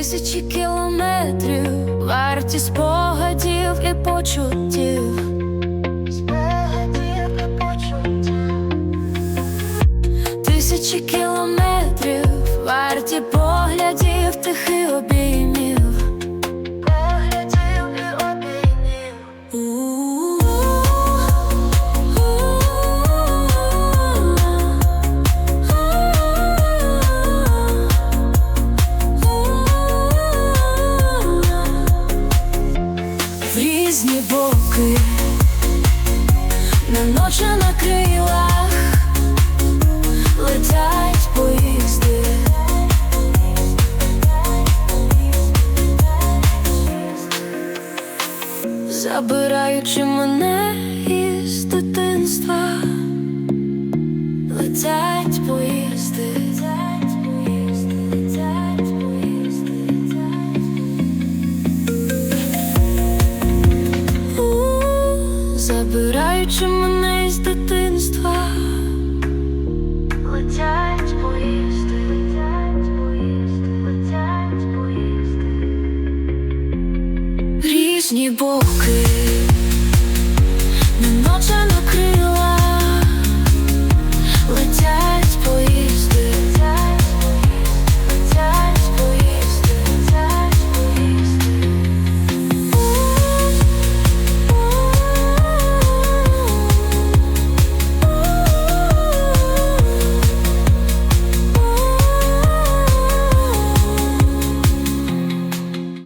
Тисячі кілометрів, варті спогадів і почуттів. Спогадів і почуттів. Тисячі кілометрів, різні боки, ночі на крилах летять поїзди. Забираючи мене Забираючи мене з дитинства, летять поїзди, летять поїзди, летять поїзди. Різні боки,